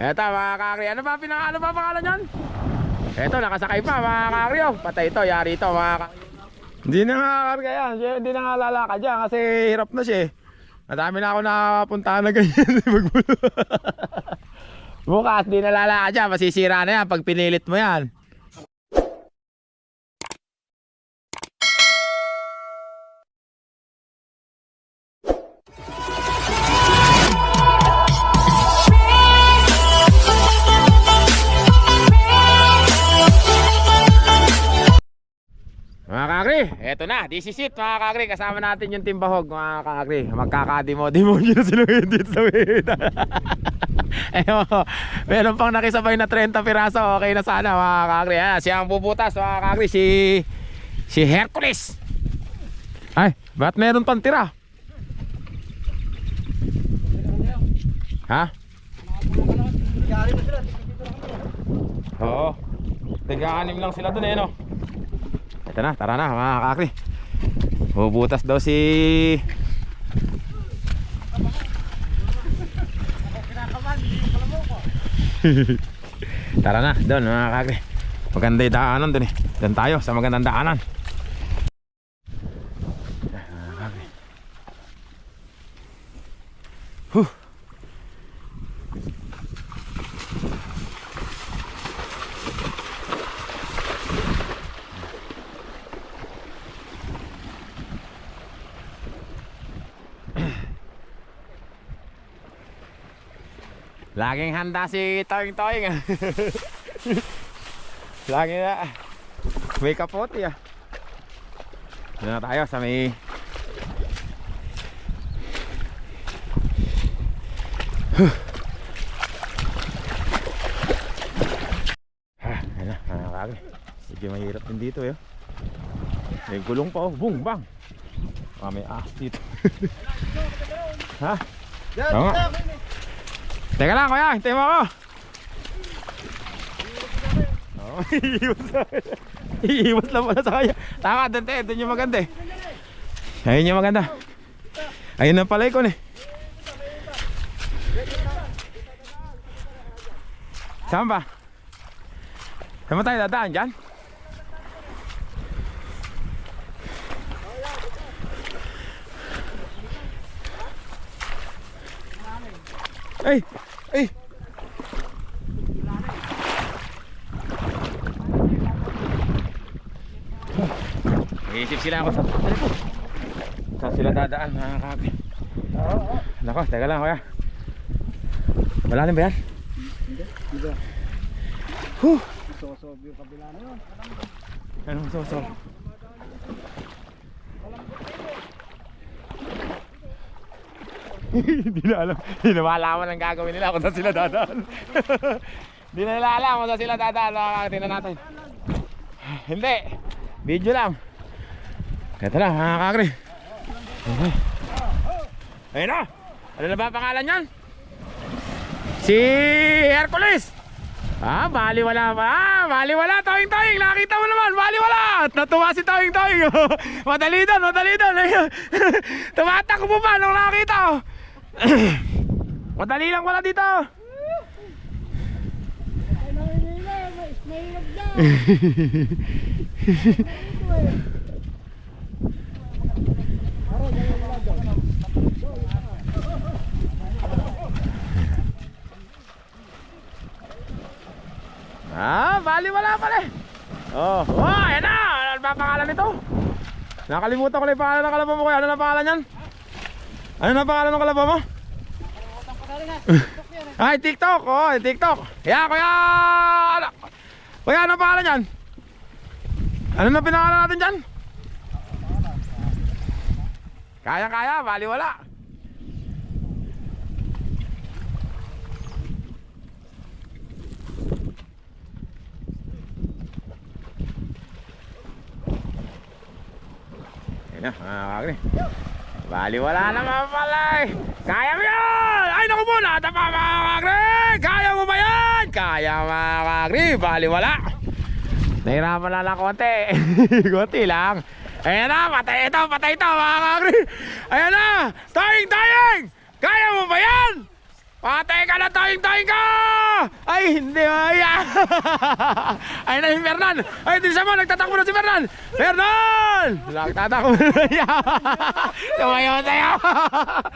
Eto mga kakri, ano ba pinang ano ba pangalan yan? Eto nakasakay pa mga kakri oh. Patay ito, yari ito mga kakri. Hindi na nga karga yan, hindi na nga lalakad yan kasi hirap na siya eh. Madami na ako nakapuntahan na ganyan. Bukas, di na lalakad yan, masisira na yan pag pinilit mo yan. Eto na, this is it mga kakri, kasama natin yung timbahog mga kakri. Magkakademo-demo nyo sila dito sa Weda. Ewan ko, meron pang nakisabay na 30 piraso, okay na sana mga kakri. Ayan, siya ang bubutas mga kakri, si, si Hercules. Ay, ba't meron pang tira? Ha? Oo. Tiga-anim lang sila dun eh, no? Ito na, tara na mga kakri. Bubutas daw si... tara na, doon mga kakri. Maganda yung daanan doon eh. Doon tayo sa magandang daanan. Huh. Laging handa si Toying Toying. Lagi na. May kapote ah. Doon na tayo sa may... Na, mga kagre. Medyo mahirap din dito eh. May gulong pa oh. Boom, bang. Ah, may ahas dito. ha? Oo nga. Teka lang kuya, hintayin mo ako. Oo, iiwas na. Iiwas lang pala sa kanya. Tama, doon tayo, doon yung maganda eh. Ayun yung maganda. Ayun ang palay ko eh. Saan ba? Saan ba tayo dadaan dyan? Ay! Nag-iisip sila ako sa Saan sila dadaan mga kapi Nako, teka lang kuya Malalim ba yan? Diba? Huh! Sosob yung kabila na yun. Anong soso? Hindi na alam. Hindi na malaman ang gagawin nila kung saan sila dadaan. Hindi na nila alam kung saan sila dadaan. Tingnan natin. Hindi. Video lang. Ito na, mga kakri. Okay. Ayun na. Ano na ba ang pangalan yan? Si Hercules. Ah, baliwala pa. Ah, baliwala. Toing toing. Nakita mo naman. Baliwala. At natuwa si toing toing. madali doon, madali doon. Tumatakbo pa nung nakita madali lang wala dito. Mahirap daw. Ah, baliwala pala. eh. Oh, oh, ayan na. Ano ba ang pangalan nito? Nakalimutan ko na yung pangalan ng kalaba mo. Kuya. Ano na pangalan yan? Ano na pangalan ng kalaba mo? Ay, TikTok. Oh, TikTok. Kaya, kuya. Ano? Kuya, ano pangalan yan? Ano na pinangalan natin dyan? Kaya-kaya, baliwala. Ayun na, mga kakri. Bali, wala naman pala eh. Kaya mo yan! Ay, naku po, natapa mga kakri! Kaya mo ba yan? Kaya mga kakri, bali, wala. Nahirapan lang lang konti. konti lang. Ayan na, patay ito, patay ito mga kakri. Ayan na, taying, taying! Kaya mo ba yan? Patay ka na toing toing ka! Ay, hindi ay. ay na si Fernan. Ay, siya mo nagtatakbo na si Fernan. Fernan! Nagtatakbo na siya. Tumayo sayo.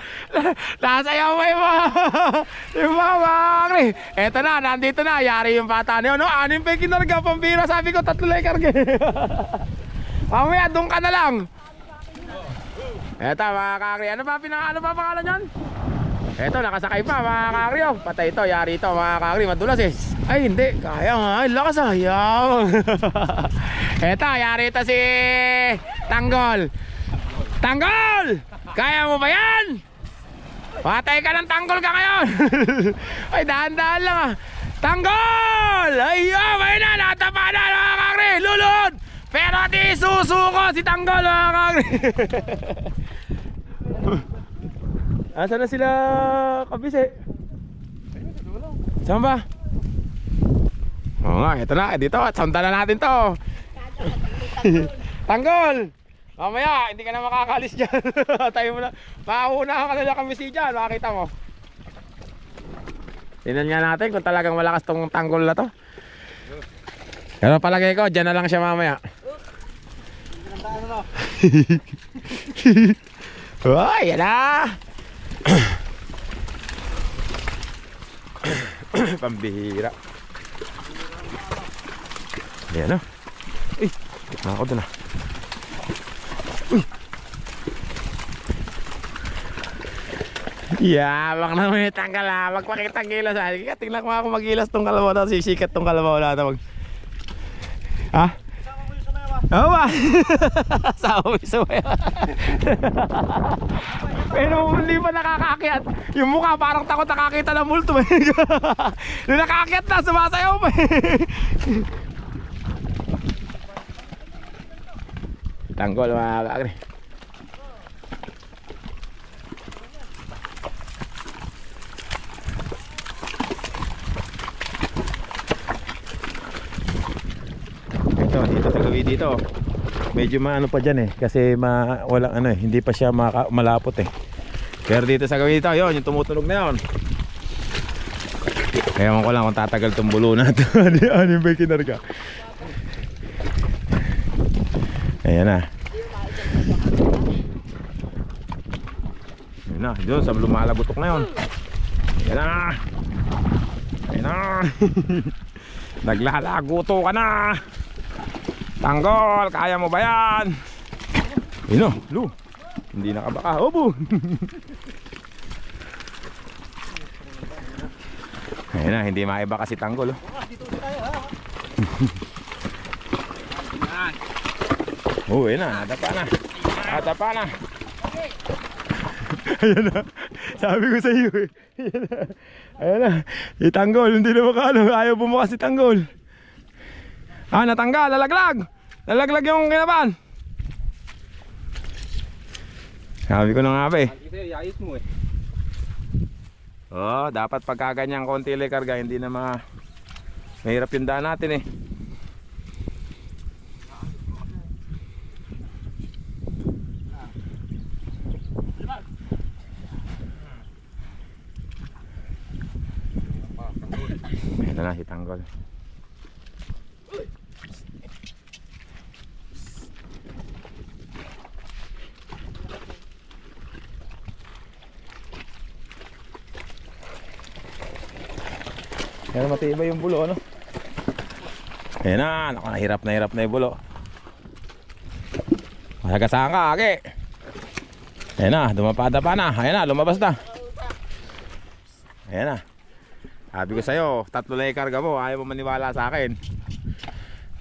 Nasayaw mo yung yung mga makakri. Eto na, nandito na. Yari yung bata niyo. No, anim pa yung kinarga. Pambira, sabi ko, tatlo lang karga. Mamaya, doon ka na lang. Eto mga kakri. Ano ba pinaka ano ba pangalan yan? Eto, nakasakay pa mga kakri. Oh. Patay ito, yari ito mga kakri. Madulas eh. Ay, hindi. Kaya nga. Ay, lakas ah. Yaw. Eto, yari ito si Tanggol. Tanggol! Kaya mo ba yan? Patay ka ng tanggol ka ngayon. Ay, dahan-dahan lang ah. Tanggol! Ay, oh, may na. Natapa na mga kakri. Lulod! Pero di susuko si Tanggol mga kakri. Asa na sila kabise? Saan ba? Oo nga, ito na, dito, sundan na natin to. Tanggol! Mamaya, hindi ka na makakalis dyan. Tayo mo na. Mauuna ka na kami si dyan, makakita mo. Tingnan nga natin kung talagang malakas tong tanggol na to. Pero palagay ko, dyan na lang siya mamaya. Uy, yan na! Pambihira. Ayan o. Uy, gitna ako dun ah. Uy. Yabang na may tanggal ah. Magpakitang gilas ah. Tingnan ko ako magilas tong kalabaw na. Sisikat tong kalabaw na. Mag... Ha? Oo ba? Sama mo yung sumaya. Pero hindi pa nakakakyat. Yung mukha parang takot nakakita ng multo eh. Nung nakakakyat na, sumasayaw pa eh. Tanggol mga kakri. Ito, dito sa gawi dito. Medyo maano pa dyan eh. Kasi ma, walang ano eh. Hindi pa siya malapot eh. Pero dito sa gawi dito, yun, yung tumutunog na yun. Ewan ko lang kung tatagal tong bulo na ito. ano yung may kinarga? Ayan na. Ayan na, yun, sa lumalagotok na yun. Ayan na. Ayan na. Naglalagoto ka na. Tanggol, kaya mo ba yan? Ayun o, Lu. Hindi nakabaka. Obo. Ayun na, hindi maiba kasi tanggol. Oh. Oh, ayun na, nadapa na. Nadapa na. Ayan na. Sabi ko sa iyo eh. Ayan na. Ayan na. Si Tanggol, hindi na makano. Ayaw bumukas si Tanggol. Ah, natanggal, lalaglag. Lalaglag yung kinaban. Sabi ko na nga ba eh. Ayos mo eh. Oo, dapat pagka ganyan konti lang karga, hindi na ma... Mahirap yung daan natin eh. Ito na si Tanggol. Yan matibay yung bulo ano. Ayan na, naku, nahirap na hirap na yung bulo. Masagasaan ka, ake. Ayan na, dumapada pa na. Ayan na, lumabas na. Ayan na. Sabi ko sa'yo, tatlo lang yung karga mo. Ayaw mo maniwala sa akin.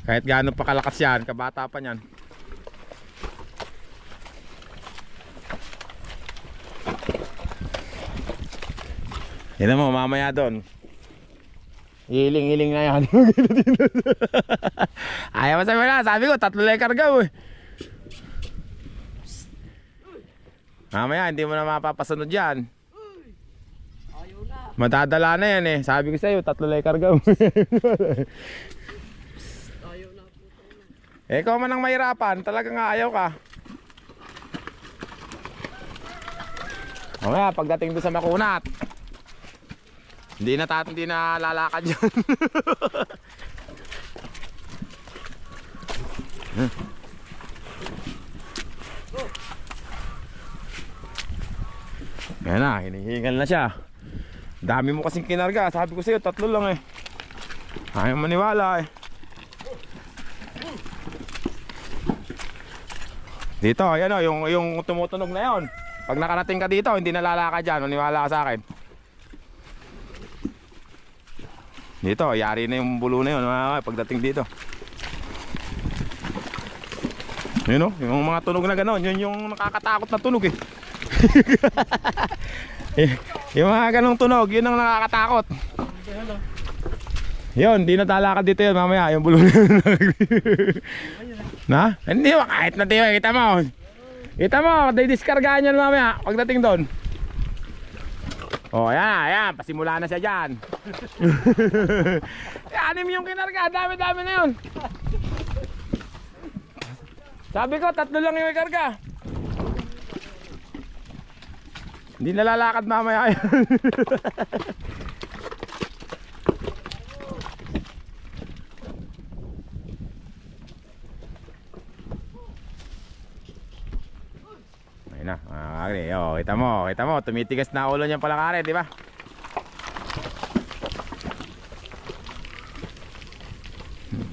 Kahit gaano pa kalakas yan, kabata pa yan. Yan mo, mamaya doon. Hiling-hiling na yan. Ayaw mo sabi na. Sabi ko, tatlo lang karga mo eh. Mamaya, hindi mo na mapapasunod yan. Matadala na yan eh. Sabi ko sa'yo, tatlo lang karga mo. eh, ikaw man ang mahirapan. Talaga nga ayaw ka. Mamaya, pagdating doon sa makunat. Hindi na tat, hindi na lalakad yan. Yan na, hinihingal na siya. Dami mo kasing kinarga. Sabi ko sa'yo, tatlo lang eh. Ayaw maniwala eh. Dito, ayan o, yung, yung tumutunog na yon. Pag nakarating ka dito, hindi nalalakad dyan. Maniwala ka sa akin. Dito, yari na yung bulo na yun mga pagdating dito. Yun o, yung mga tunog na gano'n, yun yung nakakatakot na tunog eh. Yung mga ganong tunog, yun ang nakakatakot. Yun, di na talakad dito yun mamaya, yung bulo na yun. na? Hindi ba, kahit na tiyo, kita mo. Kita mo, di-discargahan yan mamaya, pagdating doon. Oh, ayan, ayan, pasimula na siya dyan. Anim yung kinarga, dami-dami na yun. Sabi ko, tatlo lang yung may karga. Hindi nalalakad mamaya yan. Ayun na, mga kakri. Oh, kita mo, kita mo, tumitigas na ulo niya pala kare, di ba?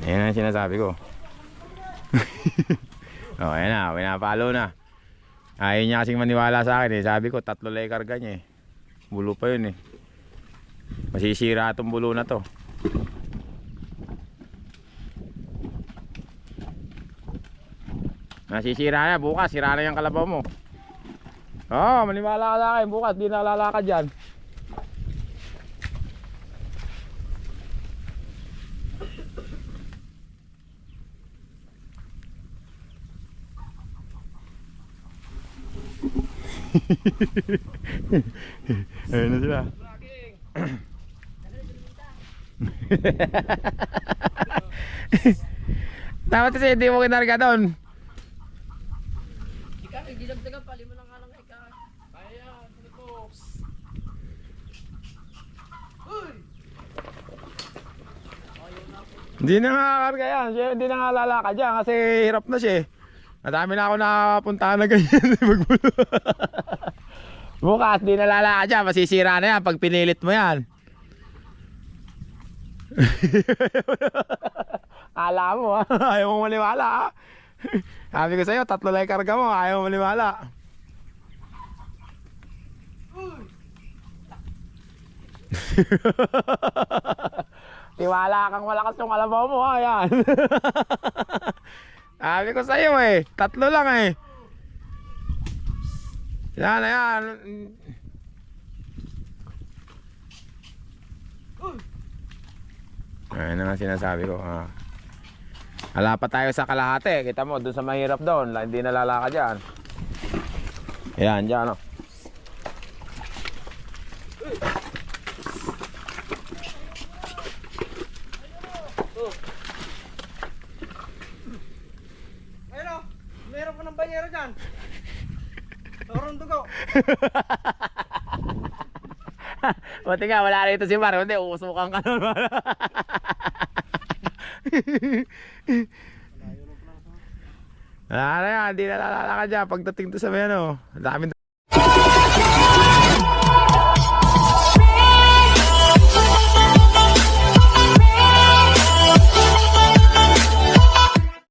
Ayan ang sinasabi ko. oh, ayan na, pinapalo na. Ayaw niya kasing maniwala sa akin eh. Sabi ko, tatlo lang yung karga niya eh. Bulo pa yun eh. Masisira itong bulo na to. Nasisira na, bukas, sira na yung kalabaw mo. Oo, oh, maniwala ka sa akin, bukas, di na lalakad dyan. Ayun na sila. Dapat kasi hindi mo kinarga doon. Ika, gidagdagan pali mo na nga lang ika. Kaya, ano to? Hindi na nga karga yan. Hindi na nga lalakad yan kasi hirap na siya eh. Madami na ako nakapuntahan na ganyan. Magbulo. Bukas, di na lalakad yan. Masisira na yan pag pinilit mo yan. Kala mo ha. Ayaw mo maniwala ha. Sabi ko sa'yo, tatlo lang karga mo. Ayaw mo maniwala. Tiwala kang malakas yung kalabaw mo ha. Yan. Sabi ko sa'yo eh. Tatlo lang eh. Yan yan. Ayun na nga sinasabi ko. Ah. Ala pa tayo sa kalahati. Kita mo, doon sa mahirap doon. Hindi nalalakad yan. Yan, dyan oh. Ayun o, meron pa ng banyero dyan. Sorong dugo. Buti nga, wala rito si Mar. Hindi, uusukan ka naman. Wala na yan, hindi na lalakad dyan. Pagdating to sa may ano, daming